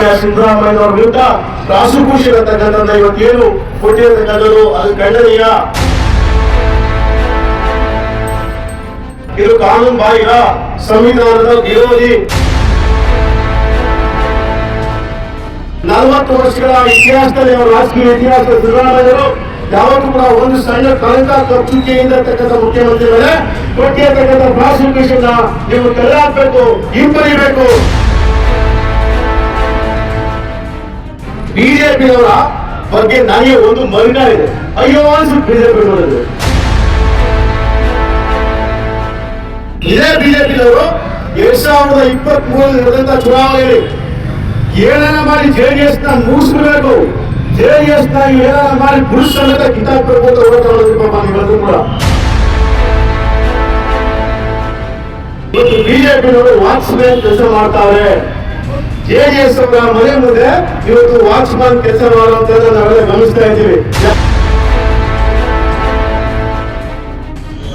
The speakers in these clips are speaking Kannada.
ಸನ್ಮಾನ್ಯ ಸಿದ್ದರಾಮಯ್ಯ ಅವರ ವಿರುದ್ಧ ಪ್ರಾಸಿಕ್ಯೂಷನ್ ಅಂತಕ್ಕಂಥದ್ದು ಇವತ್ತೇನು ಕೊಟ್ಟಿರತಕ್ಕಂಥದ್ದು ಅದು ಖಂಡನೀಯ. ಇದು ಕಾನೂನು ಬಾಹಿರ ಸಂವಿಧಾನದ ವಿರೋಧಿ. ನಲವತ್ತು ವರ್ಷಗಳ ಇತಿಹಾಸದಲ್ಲಿ ಅವರ ರಾಜಕೀಯ ಇತಿಹಾಸದ ಸಿದ್ದರಾಮಯ್ಯರು ಯಾವತ್ತೂ ಕೂಡ ಒಂದು ಸಣ್ಣ ಕಳಂಕ ಕಚ್ಚುಕೆಯಿಂದ ಇರ್ತಕ್ಕಂಥ ಮುಖ್ಯಮಂತ್ರಿಗಳೇ ಕೊಟ್ಟಿರತಕ್ಕಂಥ ಪ್ರಾಸಿಕ್ಯೂಷನ್ ನೀವು ತೆಗೆದಾಕ್ಬೇಕು ಹಿಂಪಡಿಬೇಕು ಬಿಜೆಪಿಯವರ ಬಗ್ಗೆ ನನಗೆ ಒಂದು ಮರಿನ ಇದೆ ಅಯ್ಯೋ ಅನ್ಸುತ್ತೆ ಬಿಜೆಪಿ ನೋಡಿದ್ರೆ. ಇದೇ ಬಿಜೆಪಿಯವರು ಎರಡ್ ಸಾವಿರದ ಇಪ್ಪತ್ತ್ ಮೂರಲ್ಲಿ ನಡೆದಂತ ಚುನಾವಣೆಯಲ್ಲಿ ಏನಾರ ಮಾಡಿ ಜೆಡಿಎಸ್ನ ಮುಗಿಸ್ಬಿಡ್ಬೇಕು ಎಸ್ನ ಏನಾರ ಮಾಡಿ ಪುರುಷ ಸಮೇತ ಕಿತ್ತಾಕ್ಬೇಕು ಅಂತ ಹೋರಾಟ ಮಾಡಿದ್ರು ಕೂಡ. ಇವತ್ತು ಬಿಜೆಪಿಯವರು ವಾಚ್ಮ್ಯಾನ್ ಕೆಲಸ ಮಾಡ್ತಾವ್ರೆ ಜೆಡಿಎಸ್ ಅವರ ಮನೆ ಮುಂದೆ ಇವತ್ತು ವಾಚ್ಮ್ಯಾನ್ ಕೆಲಸ ಮಾಡುವಂತದ್ದು ನಾವೆಲ್ಲ ಗಮನಿಸ್ತಾ ಇದ್ದೀವಿ.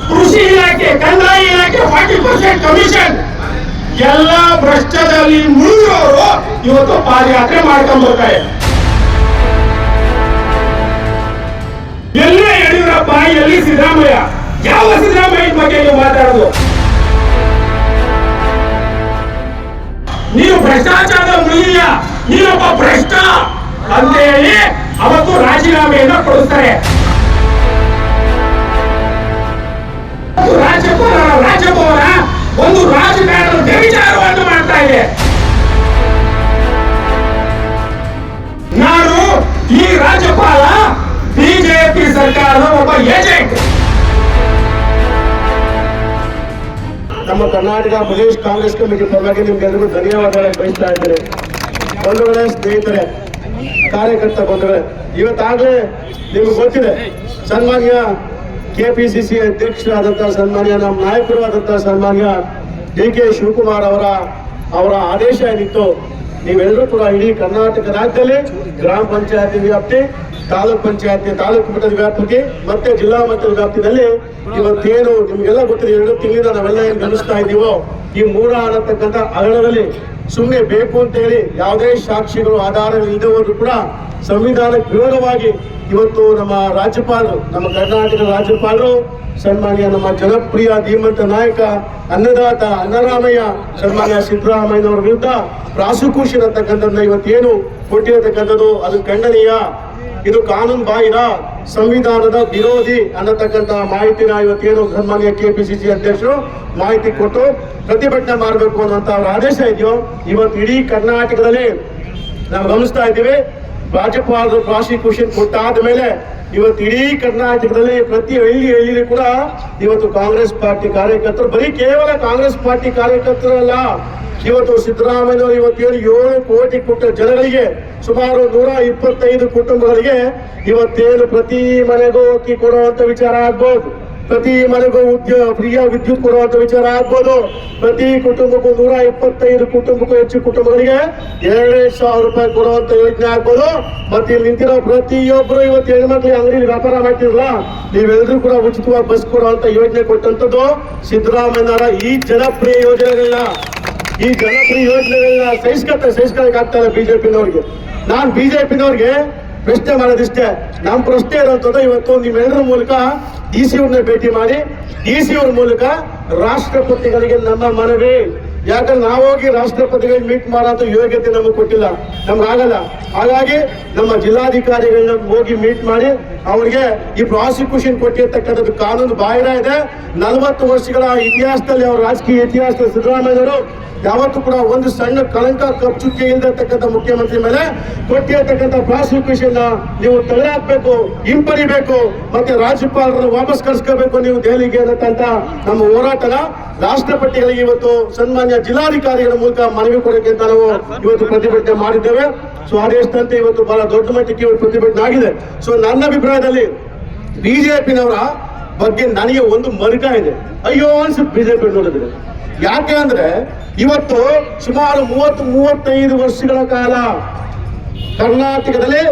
ಕೃಷಿ ಇಲಾಖೆ, ಕಂದಾಯ ಇಲಾಖೆ ಫಾರ್ಟಿ ಪರ್ಸೆಂಟ್ ಕಮಿಷನ್ ಎಲ್ಲ ಭ್ರಷ್ಟದಲ್ಲಿ ಮುಳುಗಿರೋರು ಇವತ್ತು ಪಾದಯಾತ್ರೆ ಮಾಡ್ಕೊಂಡ್ ಬರ್ತಾರೆ. ಎಲ್ಲ ಯಡಿಯೂರಪ್ಪ, ಎಲ್ಲಿ ಸಿದ್ದರಾಮಯ್ಯ? ಯಾವ ಸಿದ್ದರಾಮಯ್ಯ ಬಗ್ಗೆ ನೀವು ಮಾತಾಡೋದು? ನೀವು ಭ್ರಷ್ಟಾಚಾರ ಮುಳುಗಿಯ ನೀನೊಬ್ಬ ಭ್ರಷ್ಟ. ಅಂತ ಹೇಳಿ ಅವತ್ತು ರಾಜೀನಾಮೆಯನ್ನ ಕೊಡಿಸ್ತಾರೆ ರಾಜ್ಯಪಾಲ, ರಾಜಭವನ, ಒಂದು ರಾಜಕಾರಣದ ವ್ಯಭಿಚಾರವನ್ನು ಮಾಡ್ತಾ ಇದೆ. ನಾನು ಈ ರಾಜ್ಯಪಾಲ, ಬಿಜೆಪಿ ಸರ್ಕಾರದ ಒಬ್ಬ ಏಜೆಂಟ್. ನಮ್ಮ ಕರ್ನಾಟಕ ಪ್ರದೇಶ ಕಾಂಗ್ರೆಸ್ ಕಮಿಟಿ ಪರವಾಗಿ ನಿಮ್ಗೆಲ್ಲರಿಗೂ ಧನ್ಯವಾದಗಳು ಬಯಸ್ತಾ ಇದ್ದೇನೆ. ಬಂಧುಗಳೇ, ಸ್ನೇಹಿತರೆ, ಕಾರ್ಯಕರ್ತ ಬಂಧುಗಳೇ, ಇವತ್ತಾಗಲೇ ನಿಮ್ಗೆ ಗೊತ್ತಿದೆ, ಸನ್ಮಾನ್ಯ ಕೆಪಿಸಿಸಿ ಅಧ್ಯಕ್ಷರಾದಂತಹ ಸನ್ಮಾನ್ಯ, ನಮ್ಮ ನಾಯಕರು ಆದಂತಹ ಸನ್ಮಾನ್ಯ ಡಿ ಕೆ ಶಿವಕುಮಾರ್ ಅವರ ಅವರ ಆದೇಶ ಏನಿತ್ತು, ನೀವೆಲ್ಲರೂ ಕೂಡ ಇಡೀ ಕರ್ನಾಟಕ ರಾಜ್ಯದಲ್ಲಿ ಗ್ರಾಮ ಪಂಚಾಯತಿ ವ್ಯಾಪ್ತಿ ತಾಲೂಕ್ ಪಂಚಾಯತ್, ತಾಲೂಕು ಮಟ್ಟದ ವ್ಯಾಪ್ತಿಗೆ, ಮತ್ತೆ ಜಿಲ್ಲಾ ಮಟ್ಟದ ವ್ಯಾಪ್ತಿನಲ್ಲಿ ಇವತ್ತೇನು ನಿಮ್ಗೆಲ್ಲ ಗೊತ್ತಿದೆ, ಎರಡು ತಿಂಗಳಿಂದ ನಾವೆಲ್ಲ ಏನ್ ಗಮನಿಸ್ತಾ ಇದ್ದೀವೋ, ಈ ಮೂಡ ಅನ್ನತಕ್ಕಂಥ ಹಗರಣದಲ್ಲಿ ಸುಮ್ಮನೆ ಬೇಕು ಅಂತ ಹೇಳಿ ಯಾವುದೇ ಸಾಕ್ಷಿಗಳು ಆಧಾರ ಇಲ್ಲದವರು ಕೂಡ ಸಂವಿಧಾನಕ್ಕೆ ವಿರೋಧವಾಗಿ ಇವತ್ತು ನಮ್ಮ ರಾಜ್ಯಪಾಲರು, ನಮ್ಮ ಕರ್ನಾಟಕದ ರಾಜ್ಯಪಾಲರು, ಸನ್ಮಾನ್ಯ ನಮ್ಮ ಜನಪ್ರಿಯ ಧೀಮಂತ ನಾಯಕ, ಅನ್ನದಾತ ಅನ್ನರಾಮಯ್ಯ, ಸನ್ಮಾನ್ಯ ಸಿದ್ದರಾಮಯ್ಯನವರ ವಿರುದ್ಧ ಪ್ರಾಸಿಕ್ಯೂಷನ್ ಅಂತಕ್ಕಂಥದ್ದನ್ನ ಇವತ್ತೇನು ಕೊಟ್ಟಿರತಕ್ಕಂಥದ್ದು, ಅದು ಖಂಡನೀಯ. ಇದು ಕಾನೂನು ಬಾಹಿರ ಸಂವಿಧಾನದ ವಿರೋಧಿ ಅನ್ನತಕ್ಕಂತ ಮಾಹಿತಿನ ಇವತ್ತೇನು ಸನ್ಮಾನ್ಯ ಕೆಪಿಸಿಸಿ ಅಧ್ಯಕ್ಷರು ಮಾಹಿತಿ ಕೊಟ್ಟು ಪ್ರತಿಭಟನೆ ಮಾಡಬೇಕು ಅನ್ನುವಂತ ಅವರ ಆದೇಶ ಇದೆಯೋ, ಇವತ್ತು ಇಡೀ ಕರ್ನಾಟಕದಲ್ಲಿ ನಾವು ಗಮನಿಸ್ತಾ ಇದ್ದೀವಿ. ರಾಜ್ಯಪಾಲರು ಪ್ರಾಸಿಕ್ಯೂಷನ್ ಕೊಟ್ಟಾದ ಮೇಲೆ ಇವತ್ತು ಇಡೀ ಕರ್ನಾಟಕದಲ್ಲಿ ಪ್ರತಿ ಹಳ್ಳಿ ಹಳ್ಳಿಲಿ ಕೂಡ ಇವತ್ತು ಕಾಂಗ್ರೆಸ್ ಪಾರ್ಟಿ ಕಾರ್ಯಕರ್ತರು, ಬರೀ ಕೇವಲ ಕಾಂಗ್ರೆಸ್ ಪಾರ್ಟಿ ಕಾರ್ಯಕರ್ತರಲ್ಲ, ಇವತ್ತು ಸಿದ್ದರಾಮಯ್ಯನವರು ಇವತ್ತೇನು ಏಳು ಕೋಟಿ ಕೊಟ್ಟ ಜನಗಳಿಗೆ ಸುಮಾರು ನೂರ ಇಪ್ಪತ್ತೈದು ಕುಟುಂಬಗಳಿಗೆ ಇವತ್ತೇನು ಪ್ರತಿ ಮನೆಗೂ ಅಕ್ಕಿ ಕೊಡುವಂತ ವಿಚಾರ ಆಗ್ಬೋದು. ಪ್ರತಿ ಮನೆಗೂ ಉದ್ಯೋಗ ಫ್ರೀಯ ವಿದ್ಯುತ್ ಕೊಡುವಂತ ವಿಚಾರ ಆಗ್ಬೋದು. ಪ್ರತಿ ಕುಟುಂಬಕ್ಕೂ ನೂರ ಇಪ್ಪತ್ತೈದು ಕುಟುಂಬಕ್ಕೂ ಹೆಚ್ಚು ಕುಟುಂಬಗಳಿಗೆ ಎರಡೆರಡು ಸಾವಿರ ರೂಪಾಯಿ ಕೊಡುವಂತ ಯೋಜನೆ ಆಗ್ಬೋದು. ಮತ್ತೆ ಇಲ್ಲಿ ನಿಂತಿರೋ ಪ್ರತಿಯೊಬ್ಬರು ಇವತ್ತು ಹೆಣ್ಮಕ್ಳಿಗೆ ಅಂಗಡಿಯಲ್ಲಿ ವ್ಯಾಪಾರ ಮಾಡ್ತಿರಲ್ಲ ನೀವೆಲ್ಲರೂ ಕೂಡ ಉಚಿತವಾಗಿ ಬಸ್ ಕೊಡುವಂತ ಯೋಜನೆ ಕೊಟ್ಟಂತದ್ದು ಸಿದ್ದರಾಮಯ್ಯನವರ ಈ ಜನಪ್ರಿಯ ಯೋಜನೆಗಳನ್ನ ಈ ಜನಪ್ರಿಯ ಯೋಜನೆಗಳನ್ನ ಸಹಿಸ್ಕೊತ ಸಹಿಸ್ಕೊಳಕ್ ಆಗ್ತಾರೆ ಬಿಜೆಪಿನವ್ರಿಗೆ. ನಾನ್ ಬಿಜೆಪಿನವ್ರಿಗೆ ಪ್ರಶ್ನೆ ಮಾಡೋದಿಷ್ಟೇ. ನಮ್ಮ ಪ್ರಶ್ನೆ ಇರೋಂಥದ್ದು ಇವತ್ತು ನಿಮ್ಮೆಲ್ಲರ ಮೂಲಕ ಡಿ ಸಿ ಅವ್ರನ್ನ ಭೇಟಿ ಮಾಡಿ, ಡಿ ಸಿ ಅವ್ರ ಮೂಲಕ ರಾಷ್ಟ್ರಪತಿಗಳಿಗೆ ನಮ್ಮ ಮನವಿ. ಯಾಕಂದ್ರೆ ನಾವೋಗಿ ರಾಷ್ಟ್ರಪತಿಗಳಿಗೆ ಮೀಟ್ ಮಾಡೋಂಥ ಯೋಗ್ಯತೆ ನಮಗೆ ಕೊಟ್ಟಿಲ್ಲ. ನಮ್ಗಾಗಲ್ಲ ಹಾಗಾಗಿ ನಮ್ಮ ಜಿಲ್ಲಾಧಿಕಾರಿಗಳನ್ನ ಹೋಗಿ ಮೀಟ್ ಮಾಡಿ ಅವ್ರಿಗೆ ಈ ಪ್ರಾಸಿಕ್ಯೂಷನ್ ಕೊಟ್ಟಿರ್ತಕ್ಕಂಥದ್ದು ಕಾನೂನು ಬಾಹಿರ ಇದೆ. ನಲವತ್ತು ವರ್ಷಗಳ ಇತಿಹಾಸದಲ್ಲಿ ಅವರ ರಾಜಕೀಯ ಇತಿಹಾಸದಲ್ಲಿ ಸಿದ್ದರಾಮಯ್ಯವರು ಯಾವತ್ತೂ ಕೂಡ ಒಂದು ಸಣ್ಣ ಕಳಂಕ ಕಪ್ಚುಕ್ಕೆ ಇಲ್ದಿರ್ತಕ್ಕಂಥ ಮುಖ್ಯಮಂತ್ರಿ ಮೇಲೆ ಕೊಟ್ಟಿರ್ತಕ್ಕಂಥ ಪ್ರಾಸಿಕ್ಯೂಷನ್ ನೀವು ತೆಗೆದಾಕ್ಬೇಕು ಹಿಂಪಡಿಬೇಕು, ಮತ್ತೆ ರಾಜ್ಯಪಾಲರನ್ನು ವಾಪಸ್ ಕರ್ಸ್ಕೋಬೇಕು ನೀವು ದೆಹಲಿಗೆ ಅನ್ನತಕ್ಕಂಥ ನಮ್ಮ ಹೋರಾಟನ ರಾಷ್ಟ್ರಪತಿಗಳಿಗೆ ಇವತ್ತು ಸನ್ಮಾನ್ಯ ಜಿಲ್ಲಾಧಿಕಾರಿಗಳ ಮೂಲಕ ಮನವಿ ಕೊಡೋಕೆ ನಾವು ಇವತ್ತು ಪ್ರತಿಭಟನೆ ಮಾಡಿದ್ದೇವೆ. ಸೊ ಆದೇಶದಂತೆ ಇವತ್ತು ಬಹಳ ದೊಡ್ಡ ಮಟ್ಟಕ್ಕೆ ಪ್ರತಿಭಟನೆ ಆಗಿದೆ. ಸೊ ನನ್ನ ಅಭಿಪ್ರಾಯದಲ್ಲಿ ಬಿಜೆಪಿನವರ ಬಗ್ಗೆ ನನಗೆ ಒಂದು ಮರುಕ ಇದೆ. ಅಯ್ಯೋ ಅನ್ಸುತ್ತೆ ಬಿಜೆಪಿ ನೋಡಿದ್ರೆ. ಯಾಕೆ ಅಂದ್ರೆ ಇವತ್ತು ಸುಮಾರು ಮೂವತ್ತು, ಮೂವತ್ತೈದು ವರ್ಷಗಳ ಕಾಲ ಕರ್ನಾಟಕದಲ್ಲಿ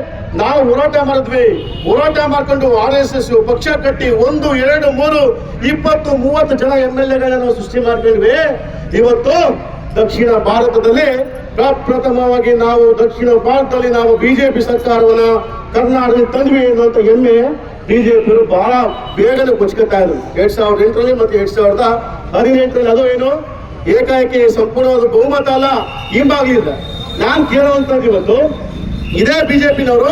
ನಾವು ಹೋರಾಟ ಮಾಡಿದ್ವಿ. ಹೋರಾಟ ಮಾಡ್ಕೊಂಡು ಆರ್ ಎಸ್ ಎಸ್ ಪಕ್ಷ ಕಟ್ಟಿ ಒಂದು, ಎರಡು, ಮೂರು, ಇಪ್ಪತ್ತು, ಮೂವತ್ತು ಜನ ಎಂ ಎಲ್ ಎಗಳನ್ನು ಸೃಷ್ಟಿ ಮಾಡ್ಕೊಂಡ್ವಿ ಇವತ್ತು ದಕ್ಷಿಣ ಭಾರತದಲ್ಲಿ ಪ್ರಪ್ರಥಮವಾಗಿ ನಾವು ದಕ್ಷಿಣ ಭಾರತದಲ್ಲಿ ನಾವು ಬಿಜೆಪಿ ಸರ್ಕಾರವನ್ನ ಕರ್ನಾಟಕದಲ್ಲಿ ತಂದ್ವಿ ಅನ್ನುವಂಥ ಹೆಮ್ಮೆ ಬಿಜೆಪಿಯವರು ಬಹಳ ಬೇಗನೆ ಕೊಚ್ಕೊತಾ ಇದ್ರು. ಎರಡ್ ಸಾವಿರದ ಎಂಟರಲ್ಲಿ ಮತ್ತೆ ಎರಡ್ ಸಾವಿರದ ಹದಿನೆಂಟರಲ್ಲಿ ಅದು ಏನು? ಏಕಾಏಕಿ ಸಂಪೂರ್ಣವಾದ ಬಹುಮತ ಅಲ್ಲ ಹಿಂಬಾಗ್ಲಿಲ್ಲ ನಾನು ಕೇಳುವಂಥದ್ದು ಇವತ್ತು, ಇದೇ ಬಿಜೆಪಿನವರು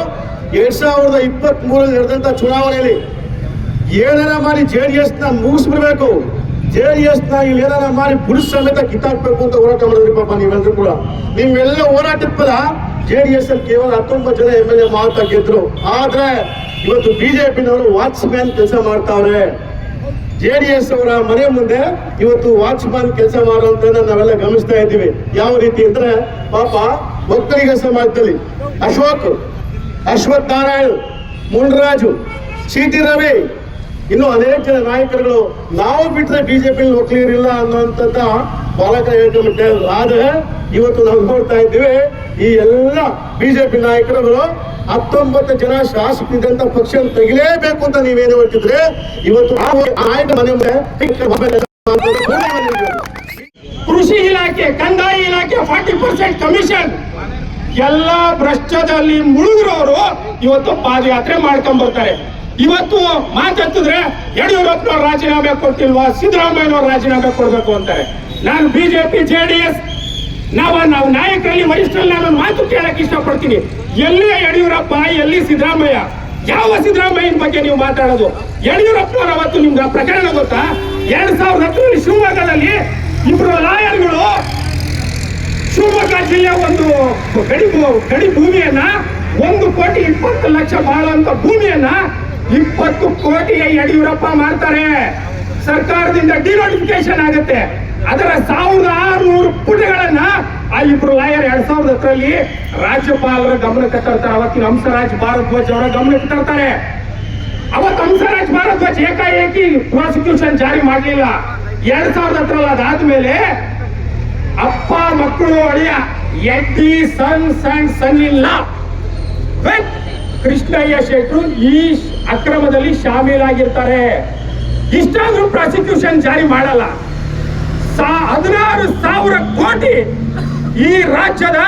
ಎರಡ್ ಸಾವಿರದ ಇಪ್ಪತ್ತ್ ಮೂರಲ್ಲಿ ನಡೆದಂತ ಚುನಾವಣೆಯಲ್ಲಿ ಏನಾರ ಮಾಡಿ ಜೆ ಡಿ ಎಸ್ನ ಮುಗಿಸ್ಬಿಡ್ಬೇಕು. ಜೆ ಡಿ ಎಸ್ನ ಏನಾರ ಮಾಡಿ ಪುರುಷ ಸಮೇತ ಕಿತ್ತಾಕ್ಬೇಕು ಅಂತ ಹೋರಾಟ ಮಾಡಿದ್ರಿ ಪಾಪ ನೀವೆಲ್ಲರೂ ಕೂಡ. ನೀವೆಲ್ಲ ಹೋರಾಟದ ಫಲ ಜೆ ಡಿ ಎಸ್ ಅಲ್ಲಿ ಕೇವಲ ಹತ್ತೊಂಬತ್ತು ಜನ ಎಂ ಎಲ್ ಎ ಮಾತ್ರ ಗೆದ್ರು. ಆದ್ರೆ ಇವತ್ತು ಬಿಜೆಪಿನವರು ವಾಚ್ಮ್ಯಾನ್ ಕೆಲಸ ಮಾಡ್ತಾವ್ರೆ ಜೆ ಡಿ ಎಸ್ ಅವರ ಮನೆ ಮುಂದೆ ಇವತ್ತು ವಾಚ್ಮ್ಯಾನ್ ಕೆಲಸ ಮಾಡುವಂತ ನಾವೆಲ್ಲ ಗಮನಿಸ್ತಾ ಇದ್ದೀವಿ. ಯಾವ ರೀತಿ ಅಂದ್ರೆ ಪಾಪ ಒಕ್ಕಲಿಗ ಸಮಾಜದಲ್ಲಿ ಅಶೋಕ್ ಅಶ್ವಥ್ ನಾರಾಯಣ್ ಮುನ್ರಾಜು ಟಿ ರವಿ ಇನ್ನು ಅನೇಕ ಜನ ನಾಯಕರುಗಳು, ನಾವು ಬಿಟ್ಟರೆ ಬಿಜೆಪಿ ಒಕ್ಕಲಿಗರಿಲ್ಲ ಅನ್ನುವಂಥದ್ದ ಬಾಲಕ ಹೇಳ್ಕೊಂಡ್ಬಿಟ್ಟೆ ಆದ್ರೆ ಇವತ್ತು ನಾವು ನೋಡ್ತಾ ಇದ್ದೀವಿ, ಈ ಎಲ್ಲ ಬಿಜೆಪಿ ನಾಯಕರುಗಳು ಹತ್ತೊಂಬತ್ತು ಜನ ಶಾಸಕರಿದ್ದಂತ ಪಕ್ಷ ತೆಗಿಲೇಬೇಕು ಅಂತ ನೀವೇನು ಹೇಳ್ತಿದ್ರೆ? ಇವತ್ತು ನಾಯಕ ಮನೆ ಕೃಷಿ ಇಲಾಖೆ, ಕಂದಾಯ ಇಲಾಖೆ ಫಾರ್ಟಿ ಪರ್ಸೆಂಟ್ ಕಮಿಷನ್ ಎಲ್ಲ ಭ್ರಷ್ಟದಲ್ಲಿ ಮುಳುಗಿರೋರು ಇವತ್ತು ಪಾದಯಾತ್ರೆ ಮಾಡ್ಕೊಂಡ್ ಬರ್ತಾರೆ. ಇವತ್ತು ಮಾತಾಡ್ತಿದ್ರೆ ಯಡಿಯೂರಪ್ಪನವ್ರು ರಾಜೀನಾಮೆ ಕೊಟ್ಟಿಲ್ವಾ? ಸಿದ್ದರಾಮಯ್ಯನವ್ರು ರಾಜೀನಾಮೆ ಕೊಡಬೇಕು ಅಂತಾರೆ. ನಾನು ಬಿಜೆಪಿ, ಜೆ ಡಿ ಎಸ್, ನಾವು ನಾವು ನಾಯಕರಲ್ಲಿ ವರಿಷ್ಠರಲ್ಲಿ ನಾನು ಮಾತು ಕೇಳಕ್ಕೆ ಇಷ್ಟಪಡ್ತೀನಿ. ಎಲ್ಲಿ ಯಡಿಯೂರಪ್ಪ, ಎಲ್ಲಿ ಸಿದ್ದರಾಮಯ್ಯ, ಯಾವ ಸಿದ್ದರಾಮಯ್ಯನ ಬಗ್ಗೆ ನೀವು ಮಾತಾಡೋದು? ಯಡಿಯೂರಪ್ಪನವ್ರು ಅವತ್ತು ನಿಮ್ಗೆ ಪ್ರಕರಣ ಗೊತ್ತಾ? ಎರಡ್ ಸಾವಿರದ ಹತ್ತರಲ್ಲಿ ಶಿವಮೊಗ್ಗದಲ್ಲಿ ಇಬ್ರು ಲಾಯರ್ಗಳು ಶಿವಮೊಗ್ಗ ಜಿಲ್ಲೆಯ ಒಂದು ಗಡಿ ಗಡಿ ಭೂಮಿಯನ್ನ ಒಂದು ಕೋಟಿ ಇಪ್ಪತ್ತು ಲಕ್ಷ ಬಾಳುವಂತ ಭೂಮಿಯನ್ನ ಇಪ್ಪತ್ತು ಕೋಟಿಯ ಯಡಿಯೂರಪ್ಪ ಮಾಡ್ತಾರೆ. ಸರ್ಕಾರದಿಂದ ಡಿನೋಟಿಫಿಕೇಶನ್ ಆಗುತ್ತೆ. ಅದರ ಸಾವಿರದ ಆರುನೂರು ಪುಟಗಳನ್ನ ಆ ಇಬ್ರು ಲಾಯರ್ ಎರಡ್ ಸಾವಿರದ ಹತ್ತರಲ್ಲಿ ರಾಜ್ಯಪಾಲರ ಗಮನಕ್ಕೆ ತರ್ತಾರೆ. ಅವತ್ತಿನ ಹಂಸರಾಜ್ ಭಾರದ್ವಾಜ್ ಅವರ ಗಮನಕ್ಕೆ ತರ್ತಾರೆ. ಅವತ್ತು ಹಂಸರಾಜ್ ಭಾರದ್ವಾಜ್ ಏಕಾಏಕಿ ಪ್ರಾಸಿಕ್ಯೂಷನ್ ಜಾರಿ ಮಾಡಲಿಲ್ಲ. ಎರಡ್ ಸಾವಿರದ ಹತ್ತರಲ್ಲಿ ಅದಾದ್ಮೇಲೆ ಅಪ್ಪ ಮಕ್ಕಳು ಅಳಿಯ ಎಡ್ಡಿ, ಸನ್ಸ್ ಅಂಡ್ ಸನ್ ಇಲ್ಲ ಕೃಷ್ಣಯ್ಯ ಶೆಟ್ರು ಈ ಅಕ್ರಮದಲ್ಲಿ ಶಾಮೀಲಾಗಿರ್ತಾರೆ. ಇಷ್ಟಾದ್ರೂ ಪ್ರಾಸಿಕ್ಯೂಷನ್ ಜಾರಿ ಮಾಡಲ್ಲ. ಹದಿನಾರು ಸಾವಿರ ಕೋಟಿ ಈ ರಾಜ್ಯದ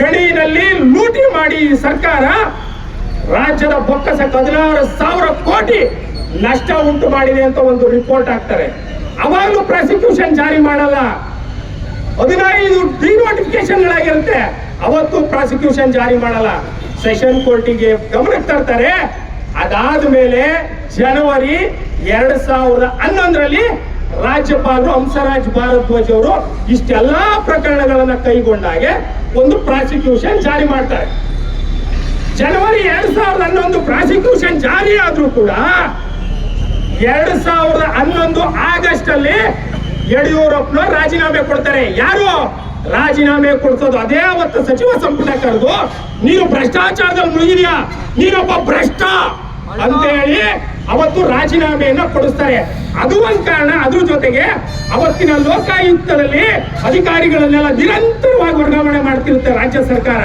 ಗಣಿನಲ್ಲಿ ಲೂಟಿ ಮಾಡಿ ಸರ್ಕಾರ. ರಾಜ್ಯದ ಬೊಕ್ಕಸಕ್ಕೆ ಹದಿನಾರು ಸಾವಿರ ಕೋಟಿ ನಷ್ಟ ಉಂಟು ಮಾಡಿದೆ ಅಂತ ಒಂದು ರಿಪೋರ್ಟ್ ಹಾಕ್ತಾರೆ. ಅವಾಗಲೂ ಪ್ರಾಸಿಕ್ಯೂಷನ್ ಜಾರಿ ಮಾಡಲ್ಲ. ಹದಿನೈದು ಡಿನೋಟಿಫಿಕೇಶನ್ಗಳಾಗಿರುತ್ತೆ ಅವತ್ತು ಪ್ರಾಸಿಕ್ಯೂಷನ್ ಜಾರಿ ಮಾಡಲ್ಲ. ಸೆಷನ್ ಕೋರ್ಟಿಗೆ ಗಮನಕ್ಕೆ ತರ್ತಾರೆ. ಅದಾದ ಮೇಲೆ ಜನವರಿ ಎರಡ್ ಸಾವಿರದ ಹನ್ನೊಂದರಲ್ಲಿ ರಾಜ್ಯಪಾಲರು, ಹಂಸರಾಜ್ ಭಾರದ್ವಾಜ್ ಅವರು ಇಷ್ಟೆಲ್ಲಾ ಪ್ರಕರಣಗಳನ್ನ ಕೈಗೊಂಡಾಗೆ ಒಂದು ಪ್ರಾಸಿಕ್ಯೂಷನ್ ಜಾರಿ ಮಾಡ್ತಾರೆ. ಜನವರಿ ಎರಡ್ ಸಾವಿರದ ಹನ್ನೊಂದು ಪ್ರಾಸಿಕ್ಯೂಷನ್ ಜಾರಿ ಆದ್ರೂ ಕೂಡ ಎರಡ್ ಸಾವಿರದ ಹನ್ನೊಂದು ಆಗಸ್ಟ್ ಅಲ್ಲಿ ಯಡಿಯೂರಪ್ಪನ ರಾಜೀನಾಮೆ ಕೊಡ್ತಾರೆ. ಯಾರು? ರಾಜೀನಾಮೆ ಕೊಡ್ಸೋದು ಅದೇ ಅವತ್ತು ಸಚಿವ ಸಂಪುಟ ಕರೆದು, ನೀನು ಭ್ರಷ್ಟಾಚಾರದಲ್ಲಿ ಮುಳುಗಿದ್ಯಾ? ನೀನೊಬ್ಬ ಭ್ರಷ್ಟ! ಅಂತ ಹೇಳಿ ಅವತ್ತು ರಾಜೀನಾಮೆಯನ್ನ ಕೊಡಿಸ್ತಾರೆ. ಅದು ಒಂದ್ ಕಾರಣ. ಅದ್ರ ಜೊತೆಗೆ ಅವತ್ತಿನ ಲೋಕಾಯುಕ್ತದಲ್ಲಿ ಅಧಿಕಾರಿಗಳನ್ನೆಲ್ಲ ನಿರಂತರವಾಗಿ ವರ್ಗಾವಣೆ ಮಾಡ್ತಿರುತ್ತೆ ರಾಜ್ಯ ಸರ್ಕಾರ.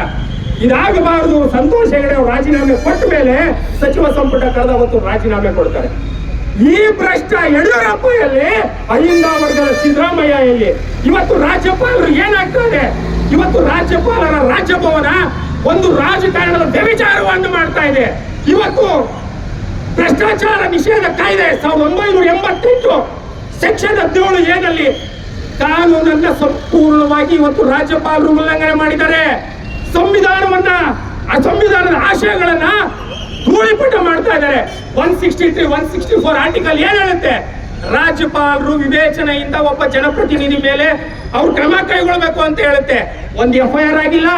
ಇದಾಗಬಾರದು. ಸಂತೋಷ ಹೆಗಡೆ ಅವರು ರಾಜೀನಾಮೆ ಕೊಟ್ಟ ಮೇಲೆ ಸಚಿವ ಸಂಪುಟ ಕರೆದು ಅವತ್ತು ರಾಜೀನಾಮೆ ಕೊಡ್ತಾರೆ. ಈ ಭ್ರಷ್ಟ ಯಡಿಯೂರಪ್ಪ ಎಲ್ಲಿ ಅಹಿಂದ ಸಿದ್ದರಾಮಯ್ಯ ಎಲ್ಲಿ ಇವತ್ತು ರಾಜ್ಯಪಾಲರು ಏನಾಗ್ತಾರೆ ಇವತ್ತು ರಾಜ್ಯಪಾಲರ ರಾಜ್ಯಭವನ ಒಂದು ರಾಜಕಾರಣದ ವ್ಯಭಿಚಾರವನ್ನು ಮಾಡ್ತಾ ಇದೆ. ಇವತ್ತು ಭ್ರಷ್ಟಾಚಾರ ನಿಷೇಧ ಕಾಯ್ದೆ ಸಾವಿರದ ಒಂಬೈನೂರ ಎಂಬತ್ತೆಂಟು ಸೆಕ್ಷನ್ ಹದಿನೇಳು ಏನಲ್ಲಿ ಕಾನೂನನ್ನ ಸಂಪೂರ್ಣವಾಗಿ ಇವತ್ತು ರಾಜ್ಯಪಾಲರು ಉಲ್ಲಂಘನೆ ಮಾಡಿದ್ದಾರೆ. ಸಂವಿಧಾನವನ್ನ ಆ ಸಂವಿಧಾನದ ಆಶಯಗಳನ್ನ ಧೂಳಿಪಟ ಮಾಡ್ತಾ ಇದ್ದಾರೆ. One sixty three one sixty four article ಏನ್ ಹೇಳುತ್ತೆ? ರಾಜ್ಯಪಾಲರು ವಿವೇಚನೆಯಿಂದ ಒಬ್ಬ ಜನಪ್ರತಿನಿಧಿ ಮೇಲೆ ಅವ್ರು ಕ್ರಮ ಕೈಗೊಳ್ಬೇಕು ಅಂತ ಹೇಳುತ್ತೆ. ಒಂದು ಎಫ್ ಐ ಆರ್ ಆಗಿಲ್ಲ,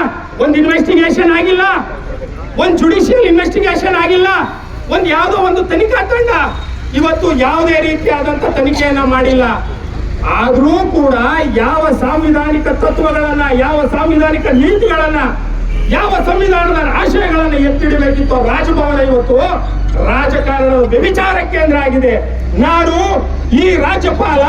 ಒಂದು ಇನ್ವೆಸ್ಟಿಗೇಷನ್ ಆಗಿಲ್ಲ, ಒಂದು ಜುಡಿಷಿಯಲ್ ಇನ್ವೆಸ್ಟಿಗೇಷನ್ ಆಗಿಲ್ಲ, ಒಂದು ಯಾವುದೋ ಒಂದು ತನಿಖಾ ತಂಡ ಇವತ್ತು ಯಾವುದೇ ರೀತಿಯಾದಂತ ತನಿಖೆಯನ್ನ ಮಾಡಿಲ್ಲ. ಆದರೂ ಕೂಡ ಯಾವ ಸಾಂವಿಧಾನಿಕ ತತ್ವಗಳನ್ನ, ಯಾವ ಸಾಂವಿಧಾನಿಕ ನೀತಿಗಳನ್ನ, ಯಾವ ಸಂವಿಧಾನದ ಆಶಯಗಳನ್ನ ಎತ್ತಿಡಬೇಕಿತ್ತು ರಾಜಭವನ ಇವತ್ತು ರಾಜಕಾರಣದ ವ್ಯಭಿಚಾರ ಕೇಂದ್ರ ಆಗಿದೆ. ನಾನು ಈ ರಾಜ್ಯಪಾಲ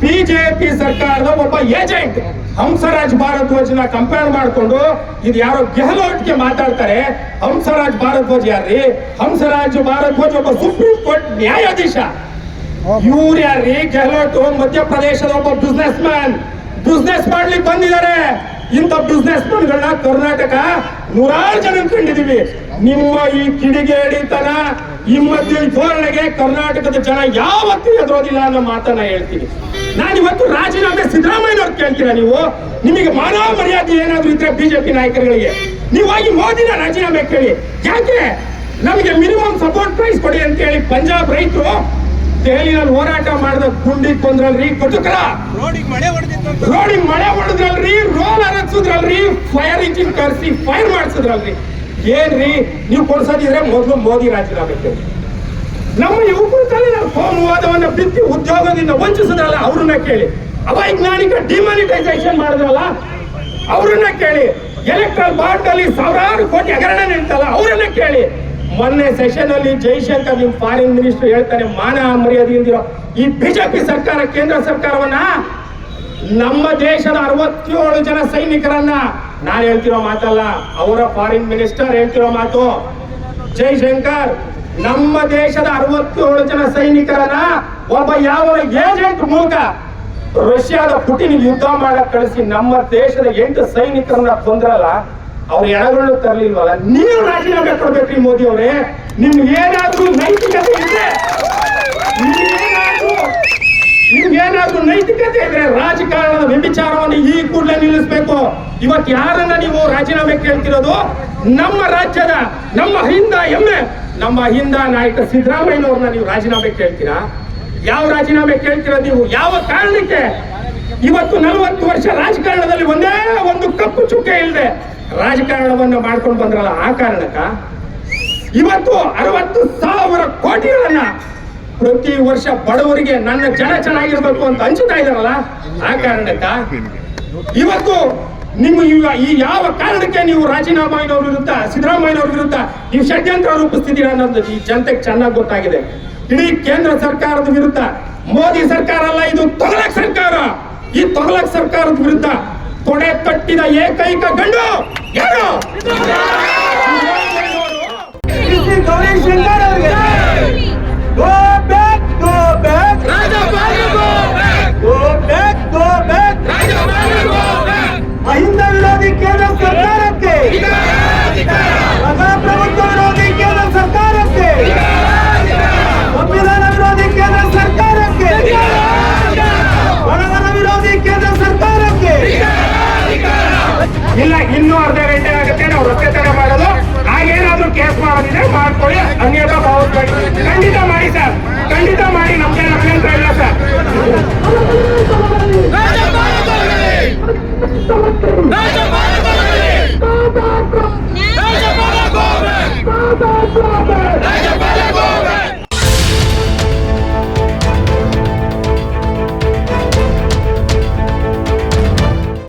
ಬಿಜೆಪಿ ಸರ್ಕಾರದ ಒಬ್ಬ ಏಜೆಂಟ್ ಹಂಸರಾಜ್ ಭಾರದ್ವಾಜ್ನ ಕಂಪೇರ್ ಮಾಡಿಕೊಂಡು ಇದು ಯಾರೋ ಗೆಹ್ಲೋಟ್ಗೆ ಮಾತಾಡ್ತಾರೆ. ಹಂಸರಾಜ್ ಭಾರದ್ವಾಜ್ ಯಾರ್ರಿ? ಹಂಸರಾಜ್ ಭಾರದ್ವಾಜ್ ಒಬ್ಬ ಸುಪ್ರೀಂ ಕೋರ್ಟ್ ನ್ಯಾಯಾಧೀಶ. ಇವ್ರು ಯಾರ್ರಿ? ಗೆಹ್ಲೋಟ್ ಮಧ್ಯಪ್ರದೇಶದ ಒಬ್ಬ ಬಿಸ್ನೆಸ್ ಮ್ಯಾನ್ ಬಿಸ್ನೆಸ್ ಮಾಡ್ಲಿಕ್ಕೆ ಬಂದಿದ್ದಾರೆ. ಇಂಥ ಬಿಸ್ನೆಸ್ ಮ್ಯಾನ್ಗಳನ್ನ ಕರ್ನಾಟಕ ನೂರಾರು ಜನ ಕಂಡಿದೀವಿ ನಿಮ್ಮ ಈ ಕಿಡಿಗೇಡಿತನ ಈ ಮಧ್ಯೆ ಧೋರಣೆಗೆ ಕರ್ನಾಟಕದ ಜನ ಯಾವತ್ತೂ ಎದುರೋದಿಲ್ಲ ಅನ್ನೋ ಮಾತನ್ನ ಹೇಳ್ತೀನಿ. ನಾನು ಇವತ್ತು ರಾಜೀನಾಮೆ ಸಿದ್ದರಾಮಯ್ಯನವ್ರು ಕೇಳ್ತೀರಾ ನೀವು? ನಿಮಗೆ ಮಾನವ ಮರ್ಯಾದೆ ಏನಾದ್ರು ಇದ್ರೆ ಬಿಜೆಪಿ ನಾಯಕರುಗಳಿಗೆ. ನೀವು ಹೋಗಿ ಮೋದಿನ ರಾಜೀನಾಮೆ ಕೇಳಿ. ಯಾಕೆ? ನಮಗೆ ಮಿನಿಮಮ್ ಸಪೋರ್ಟ್ ಪ್ರೈಸ್ ಕೊಡಿ ಅಂತ ಹೇಳಿ ಪಂಜಾಬ್ ರೈತರು ದೆಹಲಿನಲ್ಲಿ ಹೋರಾಟ ಮಾಡಿದ ಗುಂಡಿ ತೊಂದ್ರಲ್ರಿ ಕಟುಕರ ರೋಡಿಗೆ ಮಳೆ ಹೊಡೆದಿತ್ತು ರೋಡಿಗೆ ಮಳೆ ಹೊಡೆದ್ರಲ್ರಿ ರೋಲ್ ಹರಡ್ಸಿದ್ರಲ್ರಿ ಫೈರ್ ಇಂಜಿನ್ ಕರೆಸಿ ಫೈರ್ ಮಾಡಿಸಿದ್ರಲ್ರಿ. ಏನ್ರಿ? ನೀವು ಕೊಡ್ಸೋದಿದ್ರೆ ಮೊದಲು ಮೋದಿ ರಾಜೀನಾಮೆ ನಮ್ಮ ಯುವಕರು ತಾನೇ ಕೋಮುವಾದವನ್ನ ಬಿತ್ತಿ ಉದ್ಯೋಗದಿಂದ ವಂಚಿಸಿದ್ರಲ್ಲ, ಅವ್ರನ್ನ ಕೇಳಿ. ಅವೈಜ್ಞಾನಿಕ ಡಿಮಾನಿಟೈಸೇಷನ್ ಮಾಡಿದ್ರಲ್ಲ, ಅವ್ರನ್ನ ಕೇಳಿ. ಎಲೆಕ್ಟ್ರಲ್ ಬಾಂಡ್ ಅಲ್ಲಿ ಸಾವಿರಾರು ಕೋಟಿ ಹಗರಣ ನಿಂತಲ್ಲ ಅವ್ರನ್ನ ಕೇಳಿ. ಮೊನ್ನೆ ಸೆಷನ್ ಅಲ್ಲಿ ಜೈಶಂಕರ್ ನಿಮ್ ಫಾರಿನ್ ಮಿನಿಸ್ಟರ್ ಹೇಳ್ತಾನೆ ಮಾನ ಮರ್ಯಾದೆ ಇಲ್ದಿರೋ ಈ ಬಿಜೆಪಿ ಸರ್ಕಾರ, ಕೇಂದ್ರ ಸರ್ಕಾರವನ್ನ ನಮ್ಮ ದೇಶದ ಅರವತ್ತೇಳು ಜನ ಸೈನಿಕರನ್ನ ನಾನು ಹೇಳ್ತಿರೋ ಮಾತಲ್ಲ, ಅವರ ಫಾರಿನ್ ಮಿನಿಸ್ಟರ್ ಹೇಳ್ತಿರೋ ಮಾತು. ಜೈಶಂಕರ್ ನಮ್ಮ ದೇಶದ ಅರವತ್ತೇಳು ಜನ ಸೈನಿಕರನ್ನ ಒಬ್ಬ ಯಾವ ಏಜೆಂಟ್ ಮೂಲಕ ರಷ್ಯಾದ ಪುಟಿನ್ ಯುದ್ಧ ಮಾಡಕ್ ಕಳಿಸಿ ನಮ್ಮ ದೇಶದ ಎಂಟು ಸೈನಿಕರನ್ನ ಕೊಂದ್ರಲ್ಲ, ಅವ್ರ ಎಡಗಳು ತರಲಿಲ್ವಲ್ಲ? ನೀವು ರಾಜೀನಾಮೆ ಕೊಡ್ಬೇಕ್ರಿ ಮೋದಿ ಅವರೇ ನಿಮ್ಗೆ ಏನಾದ್ರೂ ನೈತಿಕತೆ ಇದೆ ನಿಮ್ಗೇನಾದ್ರೂ ನೈತಿಕತೆ ಇದ್ರೆ ರಾಜಕಾರಣದ ವ್ಯಭಿಚಾರವನ್ನು ಈ ಕೂಡಲೇ ನಿಲ್ಲಿಸಬೇಕು. ಇವತ್ತು ಯಾರನ್ನ ನೀವು ರಾಜೀನಾಮೆ ಕೇಳ್ತಿರೋದು? ನಮ್ಮ ರಾಜ್ಯದ, ನಮ್ಮ ಹಿಂದ ಎಮ್ಮೆ. ನಮ್ಮ ಹಿಂದ ನಾಯಕ ಸಿದ್ದರಾಮಯ್ಯನವ್ರನ್ನ ನೀವು ರಾಜೀನಾಮೆ ಕೇಳ್ತೀರಾ? ಯಾವ ರಾಜೀನಾಮೆ ಕೇಳ್ತೀರಾ ನೀವು? ಯಾವ ಕಾರಣಕ್ಕೆ? ಇವತ್ತು ನಲವತ್ತು ವರ್ಷ ರಾಜಕಾರಣದಲ್ಲಿ ಒಂದೇ ಒಂದು ಕಪ್ಪು ಚುಕ್ಕೆ ಇಲ್ಲದೆ ರಾಜಕಾರಣವನ್ನು ಮಾಡ್ಕೊಂಡು ಬಂದ್ರಲ್ಲ ಆ ಕಾರಣಕ್ಕ? ಇವತ್ತು ಅರವತ್ತು ಸಾವಿರ ಕೋಟಿಗಳನ್ನ ಪ್ರತಿ ವರ್ಷ ಬಡವರಿಗೆ ನನ್ನ ಜನ ಚೆನ್ನಾಗಿರ್ಬೇಕು ಅಂತ ಹಂಚುತ್ತಾ ಇದಾರಲ್ಲ ಆ ಕಾರಣಕ್ಕ? ಇವತ್ತು ನಿಮ್ಮ ಈ ಯಾವ ಕಾರಣಕ್ಕೆ ನೀವು ರಾಜೀನಾಮೆಯವ್ರ ವಿರುದ್ಧ ಸಿದ್ದರಾಮಯ್ಯನವ್ರ ವಿರುದ್ಧ ನೀವು ಷಡ್ಯಂತ್ರ ರೂಪಿಸ್ತಿದ್ದೀರಾ ಅನ್ನೋದು ಈ ಜನತೆಗೆ ಚೆನ್ನಾಗಿ ಗೊತ್ತಾಗಿದೆ. ಇಡೀ ಕೇಂದ್ರ ಸರ್ಕಾರದ ವಿರುದ್ಧ ಮೋದಿ ಸರ್ಕಾರ ಅಲ್ಲ ಇದು ತೊಗಲಕ್ ಸರ್ಕಾರ. ಈ ತೊಗಲಕ್ ಸರ್ಕಾರದ ವಿರುದ್ಧ ಕೊಡೆ ತಟ್ಟಿದ ಏಕೈಕ ಗಂಡು ಯಾರು? ಶಂಕರ್